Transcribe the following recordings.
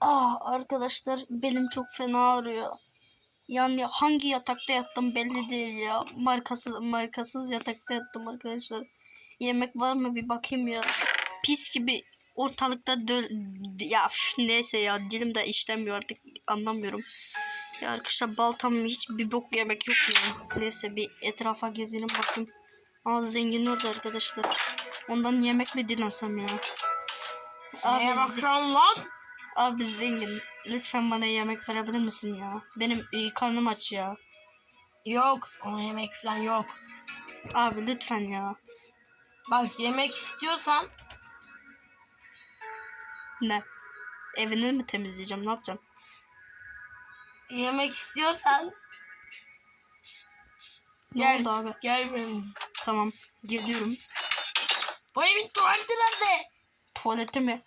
ah arkadaşlar belim çok fena ağrıyor. Yani hangi yatakta yattım belli değil ya. Markasız markasız yatakta yattım arkadaşlar. Yemek var mı bir bakayım ya. Pis gibi ortalıkta döl ya üf, neyse ya dilim de işlemiyor artık anlamıyorum. Ya arkadaşlar baltam hiç bir bok yemek yok ya. Neyse bir etrafa gezelim bakayım. Aa zengin orada arkadaşlar. Ondan yemek mi dilensem ya? Neye Abi, bakıyorsun lan? abi zengin lütfen bana yemek verebilir misin ya? Benim e, karnım aç ya. Yok sana yemek falan yok. Abi lütfen ya. Bak yemek istiyorsan Ne? Evini mi temizleyeceğim ne yapacağım? yemek istiyorsan Ne gel oldu abi? gel benim. Tamam geliyorum. Bu evin tuvaleti nerede? Tuvalete mi?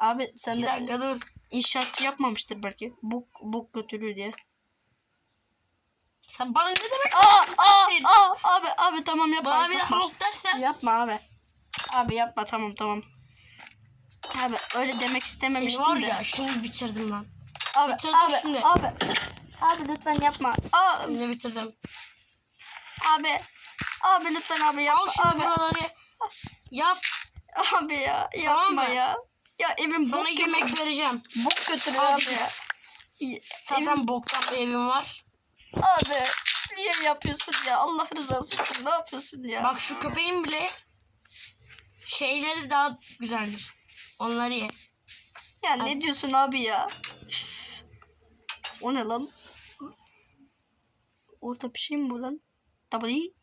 Abi sen Bir de dakika dur. inşaatçı yapmamıştır belki. Bok, bok götürüyor diye. Sen bana ne demek Aa, aa, aa, abi abi tamam yapma. Bana bir daha yapma. halk dersen Yapma abi. Abi yapma tamam tamam. Abi öyle demek seni istememiştim var de. ya şimdi bitirdim lan. abi, bitirdim abi, şimdi. abi. Abi lütfen yapma. Aa, Şimdi bitirdim. abi. Abi lütfen abi Al yapma. şimdi Abi, buraları yap. Abi ya Tamam yapma mı? ya. Ya evim Sana bok yemek götürüyor. vereceğim. Bok götürüyor abi git. ya. Evim, Zaten boktan bir evim var. abi niye yapıyorsun ya? Allah rızası için ne yapıyorsun ya? Bak şu köpeğin bile şeyleri daha güzeldir. Onları ye. ya ne diyorsun abi ya? Üf. O ne lan? Orada bir şey mi bu lan? Tabii.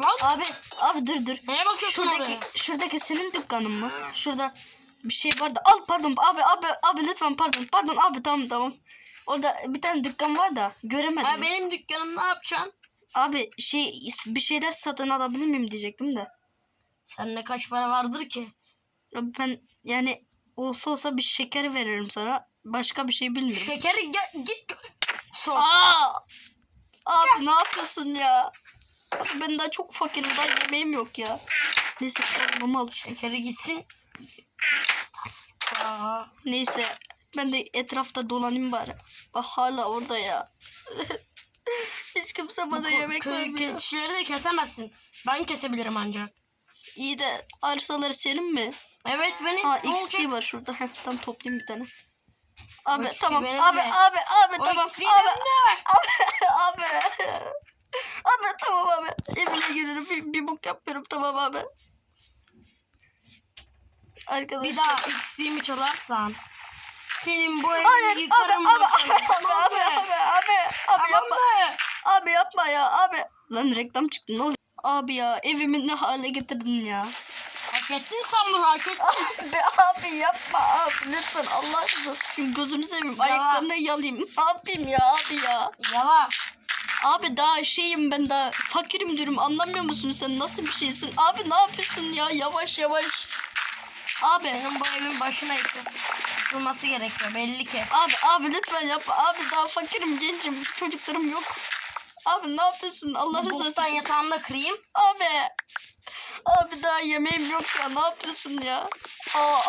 Lan Abi, abi dur dur. neye bakıyorsun? Şuradaki, şuradaki senin dükkanın mı? Şurada bir şey vardı. Al pardon abi abi abi lütfen pardon. Pardon abi tamam tamam. Orada bir tane dükkan var da göremedim. Ha, benim dükkanım ne yapacaksın? Abi şey bir şeyler satın alabilir miyim diyecektim de. Sende kaç para vardır ki? Abi ben yani olsa olsa bir şeker veririm sana. Başka bir şey bilmiyorum. Şekeri gel, git. Sor. Aa! Abi ne yapıyorsun ya? Abi ben daha çok fakirim. Daha yemeğim yok ya. Neyse tamam al. Şekeri gitsin. Aa, Neyse ben de etrafta dolanayım bari. Bak hala orada ya. Hiç kimse bana yemek vermiyor. keçileri de kesemezsin. Ben kesebilirim ancak. İyi de arsaları senin mi? Evet benim. Ne XP var şurada. Heh, tam toplayayım bir tane. Abi XP tamam. Abi de. abi abi O tamam. Abi de. abi. Abi tamam abi. Evine gelirim. Bir, bir bok yapmıyorum tamam abi. Arkadaşlar. Bir daha XP'mi çalarsan senin bu evi Hayır abi yıkarım abi abi abi abi abi abi abi yapma abi yapma ya abi lan reklam çıktı ne oluyor abi ya evimi ne hale getirdin ya Hak ettin sen bunu hak ettin. abi abi yapma abi lütfen Allah rızası için gözünü seveyim Ya. ayaklarını yalayayım ne yapayım ya abi ya Yala. Abi daha şeyim ben daha fakirim diyorum anlamıyor musun sen nasıl bir şeysin abi ne yapıyorsun ya yavaş yavaş abi Senin bu evin başına yıkılması gerekiyor belli ki. Abi abi lütfen yapma. Abi daha fakirim gencim. Çocuklarım yok. Abi ne yapıyorsun? Allah rızası boktan için. yatağında kırayım. Abi. Abi daha yemeğim yok ya. Ne yapıyorsun ya? Aa.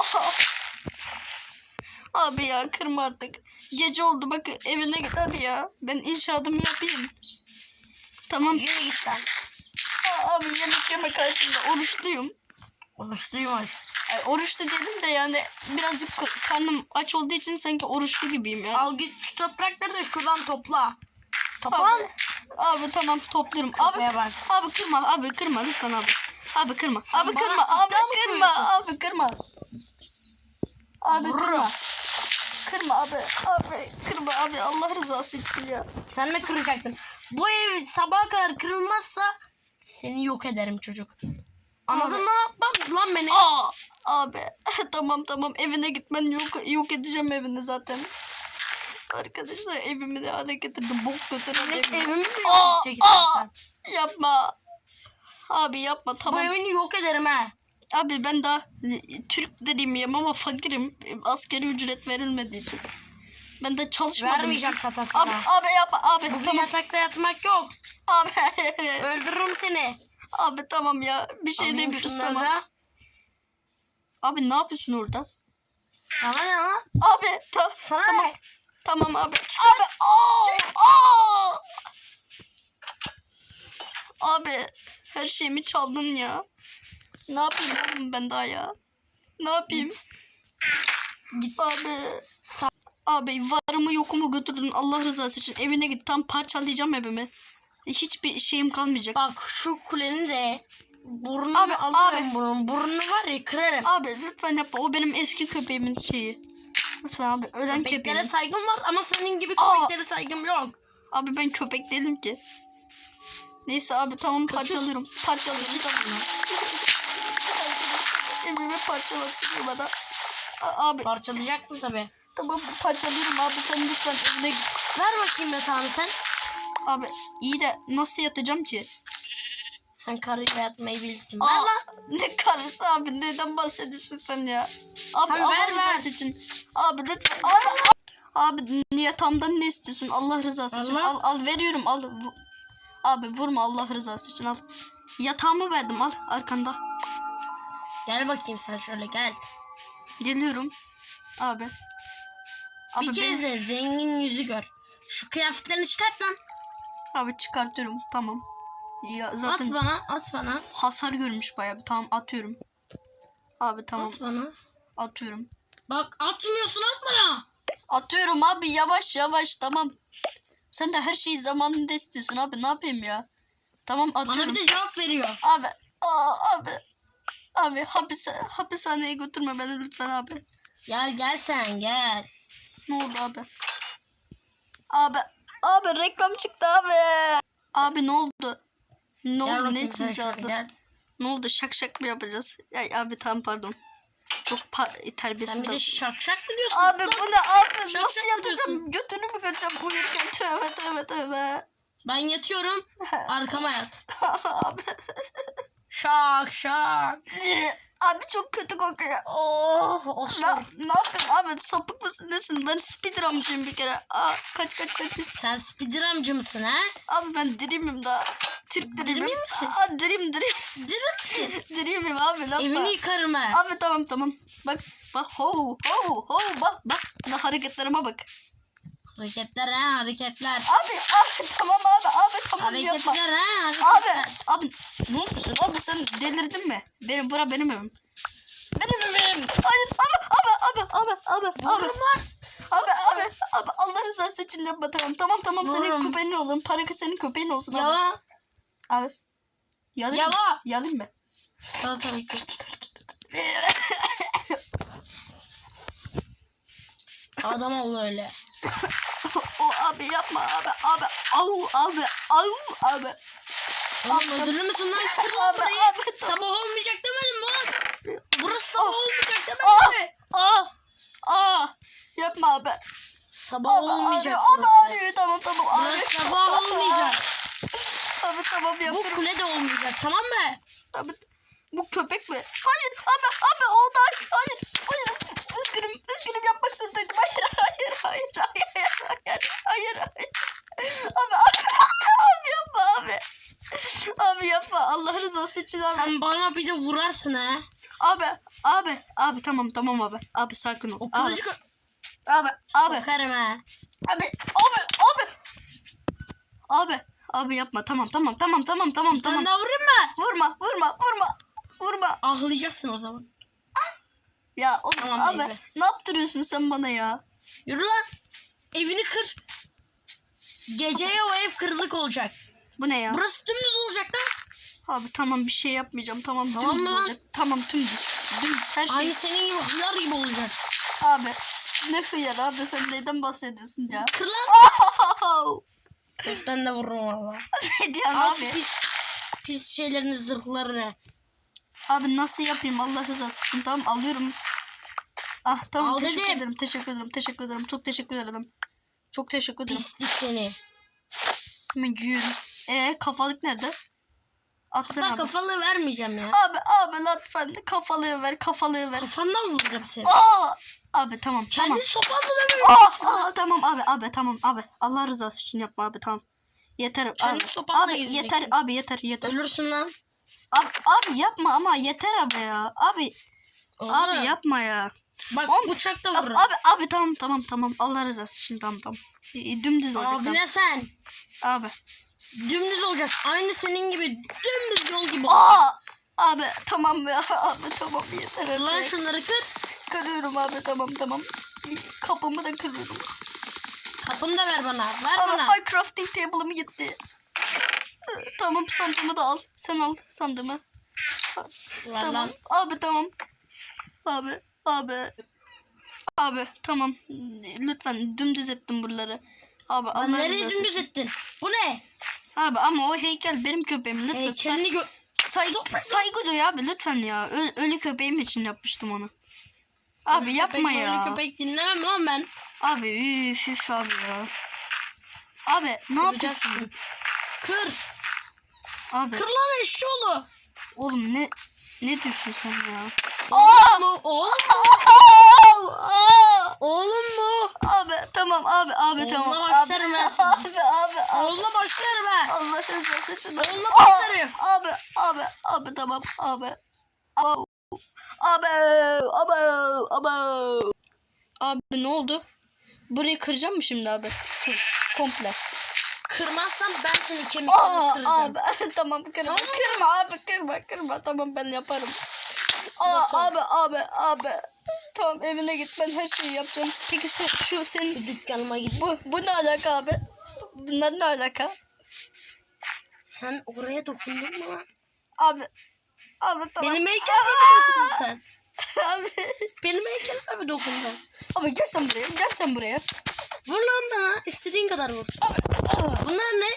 Abi ya kırma artık. Gece oldu bak evine git hadi ya. Ben inşaatımı yapayım. Tamam. Yürü git lan. Aa, abi yemek yeme karşında oruçluyum. Konuştuymuş. Ay, oruçlu dedim de yani birazcık karnım aç olduğu için sanki oruçlu gibiyim ya. Al git şu toprakları da şuradan topla. Topla. Abi, abi tamam topluyorum. Abi, bak. abi kırma abi kırma lütfen abi. Abi kırma. Sen abi kırma. Abi kırma. Abi kırma. Abi Vururum. kırma. Kırma abi. Abi kırma abi Allah rızası için ya. Sen ne kıracaksın? Bu ev sabaha kadar kırılmazsa seni yok ederim çocuk. Anladın mı? Bak lan beni. Aa abi tamam tamam evine gitmen yok yok edeceğim evini zaten. Arkadaşlar evimi ne hale getirdim. Bok götüren evimi. evimi mi Aa, yok edeceksin aa. sen? Yapma. Abi yapma Bu tamam. evini yok ederim ha. Abi ben daha e, Türk dediğim ama fakirim. Askeri ücret verilmediği için. Ben de çalışmadım. Vermeyeceğim zaten Abi, abi yapma abi Bugün tamam. yatakta yatmak yok. Abi, Öldürürüm seni. abi tamam ya. Bir şey Alayım demiyoruz tamam. da. Abi ne yapıyorsun orada? Sana ne lan? Abi ta Sana tamam. ne? Tamam abi. Abi. Aa. Abi her şeyimi çaldın ya. Ne yapayım oğlum ben daha ya? Ne yapayım? Git. Git. Abi. Sa- Abi varımı yokumu götürdün Allah rızası için. Evine git tam parçalayacağım evimi. Hiçbir şeyim kalmayacak. Bak şu kuleni de burnunu Abi, alırım abi. bunun. Burnunu var ya kırarım. Abi lütfen yapma. O benim eski köpeğimin şeyi. Lütfen abi ölen Köpeklere köpeğim. saygım var ama senin gibi Aa. köpeklere saygım yok. Abi ben köpek değilim ki. Neyse abi tamam parçalıyorum. Parçalıyorum tamam. Evimi parçalattırıyor bana. Abi Parçalayacaksın tabi. tamam parçalıyorum abi sen lütfen evine git. Ver bakayım yatağını sen. Abi iyi de nasıl yatacağım ki? Sen karıyla yatmayı bilirsin. Ver Aa, lan. ne karısı abi neden bahsediyorsun sen ya? Abi Sen Allah ver, ver. için. Abi lütfen. Abi, abi niyetamdan ne istiyorsun Allah rızası için? Allah. Al al veriyorum al. Abi vurma Allah rızası için al. Yatağımı verdim al arkanda. Gel bakayım sen şöyle gel. Geliyorum. Abi. Abi bir kez de zengin yüzü gör. Şu kıyafetlerini çıkart lan. Abi çıkartıyorum tamam. Ya zaten At bana at bana. hasar görmüş bayağı bir tamam atıyorum. Abi tamam At bana. atıyorum. Bak atmıyorsun at bana. Atıyorum abi yavaş yavaş tamam. Sen de her şeyi zamanında istiyorsun abi ne yapayım ya? Tamam atıyorum. Bana bir de cevap veriyor. Abi aa, abi. Abi hapise, hapishaneye götürme beni lütfen abi. Gel gel sen gel. Ne oldu abi? Abi abi reklam çıktı abi. Abi ne oldu? Ne Gel oldu ne için çağırdın? Ne oldu şak şak mı yapacağız? Ya, abi tamam pardon. Çok pa- terbiyesiz. Sen bir de şak şak mı diyorsun? Abi lan? bu ne abi Şak nasıl şak yatacağım? Götünü mü göreceğim uyurken tövbe tövbe tövbe. Ben yatıyorum. Arkama yat. abi. Şak şak. abi çok kötü kokuyor. Oh Ne, olsun. ne yapayım abi sapık mısın nesin? Ben speedrun'cıyım bir kere. Aa, kaç kaç kaç. Sen speedrun'cı mısın ha? Abi ben dirimim daha. Türk dirimim. Dirimi misin? Aa, dirim dirim. Dirir misin? dirimim abi ne Evini yıkarım ha. Abi tamam tamam. Bak bak ho ho ho bak bak. Ne hareketlerime bak. Hareketler ha hareketler. Abi abi tamam abi abi tamam yapma. Hareketler ha Abi hareketler. abi ne olmuşsun abi sen delirdin mi? Benim bura benim evim. Benim evim. Hayır abi abi abi abi abi abi. Vururum lan. Abi abi abi Allah rızası için yapma tamam tamam tamam senin Vururum. köpeğin olun. Para senin köpeğin olsun abi. Yalan. Abi. Yalayım mı? Yala. Yalayım mı? Yalan tabii ki. Adam ol öyle. O abi yapma abi abi. Au abi au abi. Oğlum ödüllü müsün lan? Kır lan Abi, burayı. abi. Sabah olmayacak demedim mi lan? Burası sabah Ah. olmayacak Ah. demedim mi? Aa aa yapma abi. Sabah Abi olmayacak abi burası. ağrıyor tamam tamam ağrıyor. Burası sabah olmayacak. Abi tamam Bu yapıyorum. kule de olmayacak tamam mı? Abi bu köpek mi? Hayır abi abi o da hayır hayır üzgünüm üzgünüm yapmak zorundaydım. Hayır hayır hayır hayır hayır hayır hayır. Abi abi, abi yapma abi. Abi yapma Allah rızası için abi. Sen bana bir de vurarsın ha. Abi abi abi tamam tamam abi. Abi sakin ol. O Abi kılıcı abi abi bakarım ha. abi abi abi. Abi abi yapma tamam tamam tamam tamam tamam Sen tamam. daha vurayım mı? Vurma vurma vurma. Vurma. Ahlayacaksın o zaman. Ya oğlum Tamam, abi neyse. ne yaptırıyorsun sen bana ya? Yürü lan. Evini kır. Geceye o ev kırılık olacak. Bu ne ya? Burası dümdüz olacak lan. Abi tamam bir şey yapmayacağım. Tamam, Tamam dümdüz lan? olacak. Tamam dümdüz. Dümdüz her şey. Aynı senin gibi hıyar gibi olacak. Abi ne hıyar abi sen neyden bahsediyorsun ya? Kır lan. Oh! Ben de vururum valla. ne diyorsun Al şu abi? pis, pis şeylerini zırhlarını. Abi nasıl yapayım Allah rızası için tamam alıyorum. Ah tamam Al teşekkür dedim. ederim teşekkür ederim teşekkür ederim çok teşekkür ederim. Çok teşekkür ederim. Pislik seni. Hemen giyiyorum. Ee kafalık nerede? Atsana Hatta abi. kafalı vermeyeceğim ya. Abi abi lütfen kafalığı ver kafalığı ver. Kafandan vuracağım seni. Aa! Abi tamam Kendi tamam. sopanla da Aa, aa, tamam abi abi tamam abi. Allah rızası için yapma abi tamam. Yeter Kendi abi. sopanla Abi yeter abi yeter yeter. Ölürsün lan. Abi, abi yapma ama yeter abi ya. Abi Oğlum, abi yapma ya. Bak Oğlum, bıçakla Abi, vururum. abi abi tamam tamam tamam Allah olsun şimdi tamam tamam. Dümdüz olacak Abi ne sen? Abi. Dümdüz olacak. Aynı senin gibi dümdüz yol gibi. Aa! Abi tamam ya abi tamam yeter. Lan artık. şunları kır. Kırıyorum abi tamam tamam. Kapımı da kırıyorum. Kapını da ver bana. Ver Ama bana. my crafting table'ım gitti. Tamam sandığımı da al. Sen al sandığımı. Ver Tamam. lan. Abi tamam. Abi abi. Abi tamam. Lütfen dümdüz ettim buraları. Abi Lan Allah nereye rızası dümdüz için. ettin? Bu ne? Abi ama o heykel benim köpeğim. Lütfen say- Heykelini gö... saygı, saygı duy abi lütfen ya. Ö- ölü köpeğim için yapmıştım onu. Abi yapma köpek, ya. Böyle köpek dinlemem lan ben. Abi üf üf abi ya. Abi ne yapıyorsun? Kır. Abi Kır lan eşşoğlu. oğlum ne ne diyorsun sen ya? Oğlum mu? Oğlum Oğlum mu? Abi tamam abi abi Oğluna tamam. Abi başlarım ben abi abi abi. Oğluna başlarım ha. Allah rızası için. Oğluna Aa! başlarım. Abi abi abi tamam abi. Abi abi abi abi. Abi ne oldu? Burayı kıracağım mı şimdi abi? Full, komple. Kırmazsam ben seni kemiklerini kıracağım. abi tamam kırma. Tamam. Kırma abi kırma kırma. Tamam ben yaparım. Aa, abi abi abi. Tamam evine git ben her şeyi yapacağım. Peki şu, şu senin Dükkanıma git. bu, bu ne alaka abi? Bunlar ne alaka? Sen oraya dokundun mu lan? Abi. Abi tamam. Benim heykelime mi dokundun sen? Abi. Benim heykelime mi dokundun? Abi gel sen buraya. Gel sen buraya. Vur lan bana. İstediğin kadar vur. Aa. Bunlar ne?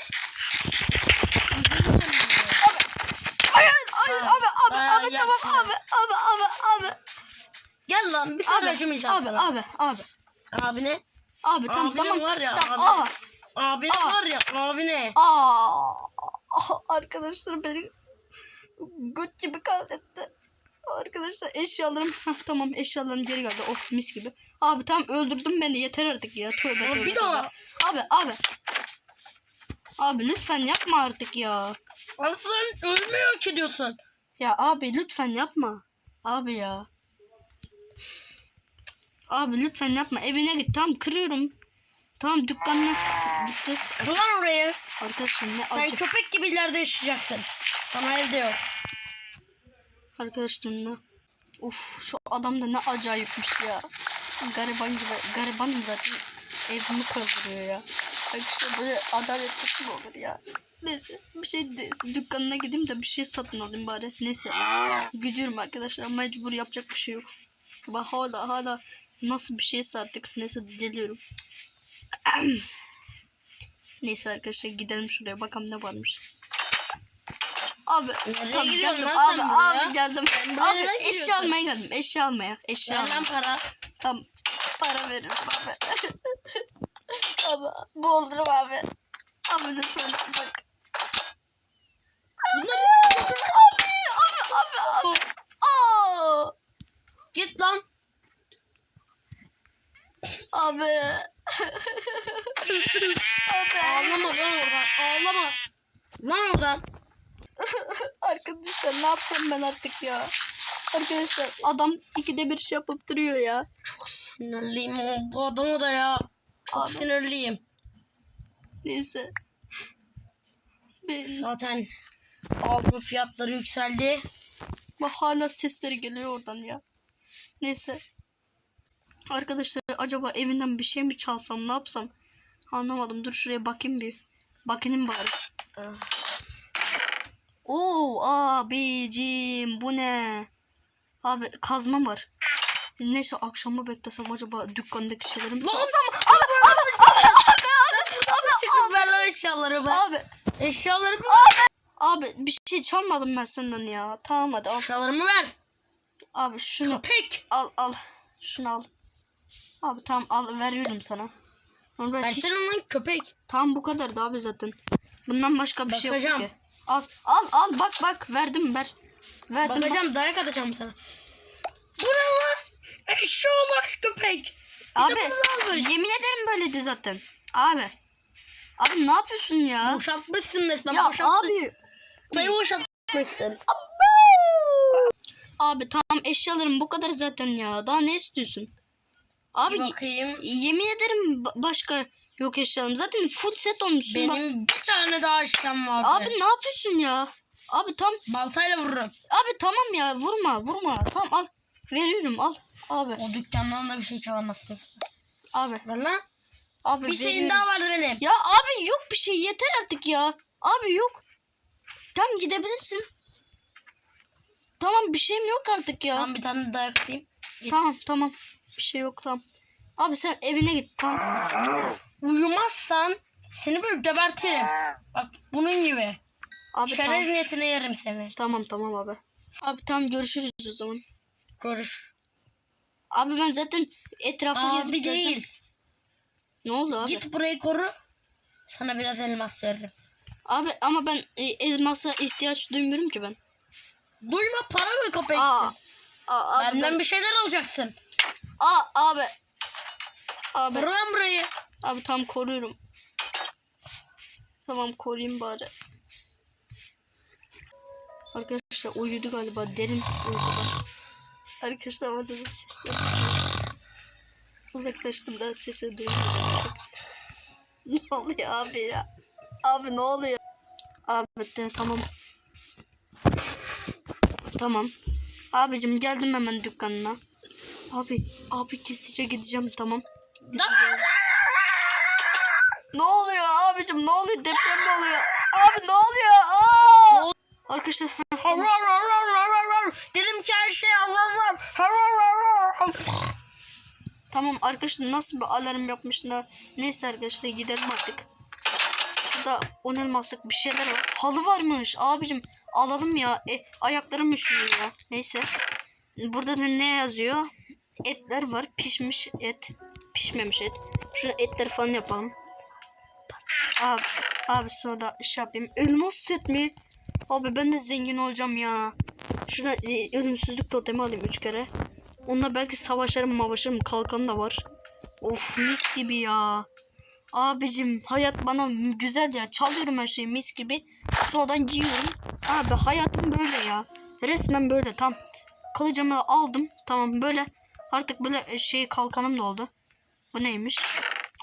Hayır, hayır Ha, abi abi ha, abi tamam abi abi abi abi. Gel lan bir sonra acımayacağım abi, sana. abi abi Abi ne? abi tamam Abine tamam. var ya, Tamam, abi. Aa, Abi Aa. var ya abi ne? aa, arkadaşlar beni gut gibi kahretti. Arkadaşlar eşyalarım tamam eşyalarım geri geldi. Of mis gibi. Abi tamam öldürdün beni yeter artık ya. Tövbe tövbe. bir daha. Abi abi. Abi lütfen yapma artık ya. Abi sen ölmeyi hak ediyorsun. Ya abi lütfen yapma. Abi ya. Abi lütfen yapma. Evine git. Tamam kırıyorum. Tamam dükkanına gideceğiz. Kır lan orayı. Arkadaşlar ne Sen acı. köpek gibi ileride yaşayacaksın. Sana evde yok. Arkadaşlar ne. Uf şu adam da ne acayipmiş ya. Gariban gibi. Garibanım zaten. Evimi kaldırıyor ya. Arkadaşlar böyle adaletlik mi olur ya? Neyse bir şey de, dükkanına gideyim de bir şey satın alayım bari. Neyse gidiyorum arkadaşlar mecbur yapacak bir şey yok. Ama hala hala nasıl bir şeyse artık neyse geliyorum. Neyse arkadaşlar gidelim şuraya bakalım ne varmış. Abi Nereye tamam geldim abi buraya? abi geldim. Abi eşya almaya geldim eşya almaya eşya almaya. Tamam para veririm abi. abi bu olur abi? Abi lütfen bak. Abi abi abi abi. Aa, git lan. abi. abi. Ağlama lan oradan. Ağlama. Lan oradan. Arkadaşlar ne yapacağım ben artık ya? Arkadaşlar adam ikide bir şey yapıp duruyor ya. Sinirliyim o bu adama da ya. Çok Abi. sinirliyim. Neyse. Ben, Zaten altın fiyatları yükseldi. bak hala sesleri geliyor oradan ya. Neyse. Arkadaşlar acaba evinden bir şey mi çalsam ne yapsam? Anlamadım. Dur şuraya bakayım bir. Bakayım bari. Ah. Oo abicim bu ne? Abi kazma var. Neyse akşama beklesem acaba dükkandaki şeyleri mi Lan çalsam? Çıkıp ver lan eşyalarımı. Abi Eşyalarımı Abi bir şey çalmadım ben senden ya. Tamam hadi al. Eşyalarımı ver. Abi şunu Köpek. al al. Şunu al. Abi tamam al veriyorum sana. Ama ben hiç... Versene lan köpek. Tamam bu kadar da abi zaten. Bundan başka bir şey yok Bakacağım. ki. Al al al bak bak verdim ver. Verdim bak. Bakacağım dayak atacağım sana. Bu ne lan? Eşyalar köpek. Abi yemin ederim böyleydi zaten. Abi. Abi ne yapıyorsun ya? Boşaltmışsın resmen. Ya boşaltmışsın. abi. Dayı boşaltmışsın. Abi tamam eşyalarım bu kadar zaten ya. Daha ne istiyorsun? Abi bakayım. yemin ederim ba- başka yok eşyalarım. Zaten full set olmuşsun. Bak- Benim bir tane daha işlem vardı. Abi ne yapıyorsun ya? Abi tam Baltayla vururum. abi tamam ya vurma vurma. Tamam al. Veriyorum al. Abi O dükkandan da bir şey çalamazsınız. abi Ver lan. abi Bir şeyin daha vardı benim. Ya abi yok bir şey yeter artık ya. Abi yok. Tam gidebilirsin. Tamam bir şeyim yok artık ya. Tamam bir tane daha yakayım. Tamam tamam. Bir şey yok tamam. Abi sen evine git tamam. Uyumazsan seni böyle gebertirim. Bak bunun gibi. Abi Çerez tamam. niyetine yerim seni. Tamam tamam abi. Abi tamam görüşürüz o zaman. Görüş. Abi ben zaten etrafı gezip Abi geleceğim. değil. Ne oldu abi? Git burayı koru. Sana biraz elmas veririm. Abi ama ben e, elmasa ihtiyaç duymuyorum ki ben. Duyma para mı Aa. köpeksin? Aa abi Benden ben- bir şeyler alacaksın. Aa abi. Abi. Lan burayı. Abi tam koruyorum. Tamam koruyayım bari. Arkadaşlar uyudu galiba derin uykuda. Arkadaşlar orada da sesler. Uzaklaştım da sesi duymayacağım. ne oluyor abi ya? Abi ne oluyor? Abi de, tamam. Tamam. Abicim geldim hemen dükkanına. Abi, abi gizlice gideceğim tamam. Ne oluyor abicim ne oluyor deprem mi oluyor? Abi ne oluyor? Aa! Arkadaşlar. Dedim ki her şey tamam arkadaşlar nasıl bir alarm yapmışlar. Neyse arkadaşlar gidelim artık. Şurada on elmaslık bir şeyler var. Halı varmış abicim. Alalım ya. E, ayaklarım üşüyor ya. Neyse. Burada da ne yazıyor? Etler var. Pişmiş et. Pişmemiş et. Şurada etleri falan yapalım. Abi, abi sonra şey yapayım. Elmas set mi? Abi ben de zengin olacağım ya. Şurada e, ölümsüzlük totemi alayım üç kere. Onunla belki savaşırım mavaşırım. Kalkan da var. Of mis gibi ya. Abicim hayat bana güzel ya. Çalıyorum her şeyi mis gibi. Sonradan giyiyorum. Abi hayatım böyle ya. Resmen böyle tam. Kılıcımı aldım. Tamam böyle. Artık böyle şey kalkanım da oldu. Bu neymiş?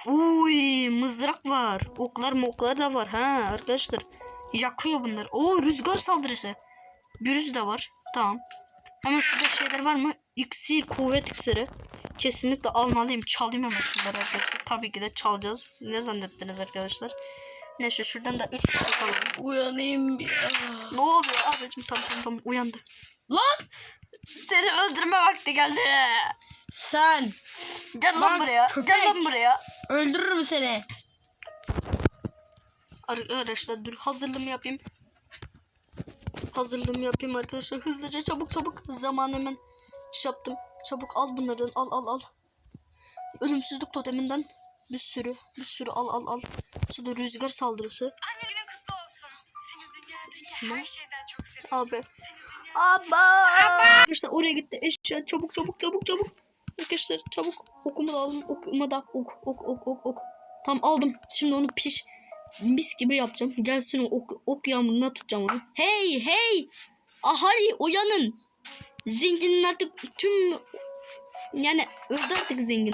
Uy mızrak var. Oklar moklar da var ha arkadaşlar. Yakıyor bunlar. Oo rüzgar saldırısı. Bürüz de var. Tamam. Hemen şurada şeyler var mı? İksir, kuvvet iksiri. Kesinlikle almalıyım. Çalayım hemen şunları arkadaşlar. Tabii ki de çalacağız. Ne zannettiniz arkadaşlar? Neyse şuradan da üst üste alalım. Uyanayım bir. Ne oluyor abicim? Tamam tamam tamam uyandı. Lan Seni öldürme vakti geldi. Sen Gel lan, Lan buraya. köpek. Gel lan buraya. öldürürüm seni. Arkadaşlar dur hazırlığımı yapayım. Hazırlığımı yapayım arkadaşlar. Hızlıca çabuk çabuk. Zaman hemen şey yaptım. Çabuk al bunlardan. Al al al. Ölümsüzlük toteminden bir sürü bir sürü al al al. Şurada rüzgar saldırısı. Anne günün kutlu olsun. Seni dünyadaki Ne? her şeyden çok seviyorum. Abi. Seni. İşte oraya gitti eşya. Çabuk çabuk çabuk çabuk. Arkadaşlar çabuk. Okumu da aldım. Okumu da. Ok ok ok ok ok. Tamam aldım. Şimdi onu piş. Mis gibi yapacağım. Gelsin o ok, ok yağmuruna tutacağım onu. Hey hey. Ahali uyanın. Zenginin artık tüm yani öldü artık zengin.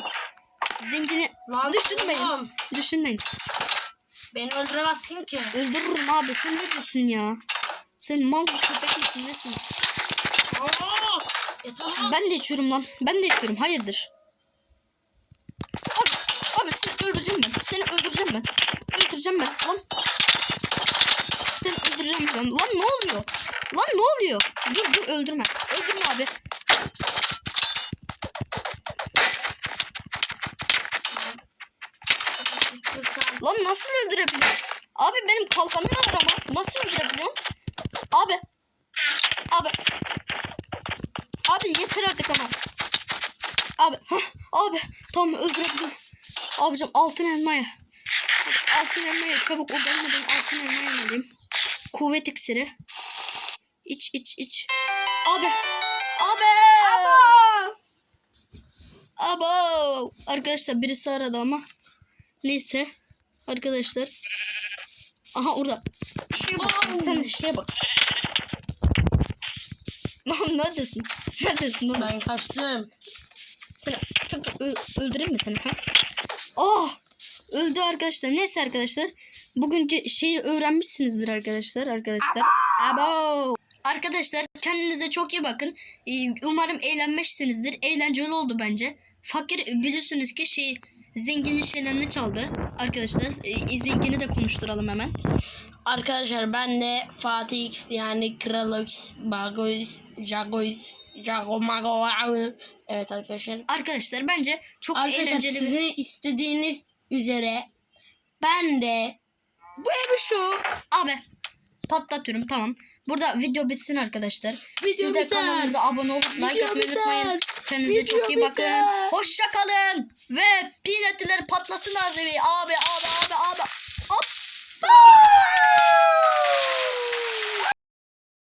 Zengini Lan düşünmeyin. oğlum, Düşünmeyin. Beni öldüremezsin ki. Öldürürüm abi. Sen ne diyorsun ya? Sen mal köpek misin nesin? Aa. Ben de içiyorum lan. Ben de içiyorum. Hayırdır? Abi, abi seni öldüreceğim ben. Seni öldüreceğim ben. Öldüreceğim ben. Lan. Seni öldüreceğim ben. Lan ne oluyor? Lan ne oluyor? Dur dur öldürme. Öldürme abi. Lan nasıl öldürebiliyorsun? Abi benim kalkanım var ama. Nasıl öldürebiliyorsun? Abi. Abi. Abi yeter artık ama. Abi. heh, abi. Tamam öldürebilirim. Abicim altın elmaya. Altın elmaya çabuk o gelmeden altın elmaya alayım. Kuvvet iksiri. İç iç iç. Abi. Abi. Abo. Arkadaşlar birisi aradı ama. Neyse. Arkadaşlar. Aha orada. Şeye bak. Sen şeye bak. Lan neredesin? Neredesin oğlum? Ben kaçtım. Seni çok çok öldüreyim mi seni? Ha? Oh! Öldü arkadaşlar. Neyse arkadaşlar. Bugünkü şeyi öğrenmişsinizdir arkadaşlar. Arkadaşlar. Abo! Arkadaşlar kendinize çok iyi bakın. Ee, Umarım eğlenmişsinizdir. Eğlenceli oldu bence. Fakir biliyorsunuz ki şey zenginin şeylerini çaldı. Arkadaşlar e, zengini de konuşturalım hemen. Arkadaşlar ben de Fatih yani Kralox, Bagois, Jagois, Jagomago. Evet arkadaşlar. Arkadaşlar bence çok Arkadaşlar eğlenceli sizin istediğiniz üzere ben de bu evi şu Abi patlatıyorum tamam. Burada video bitsin arkadaşlar. Video Siz de biter. kanalımıza abone olup like Video atmayı biter. unutmayın. Kendinize Video çok iyi biter. bakın. Hoşça kalın. Ve peanutler patlasın abi. Abi abi abi abi. Hop.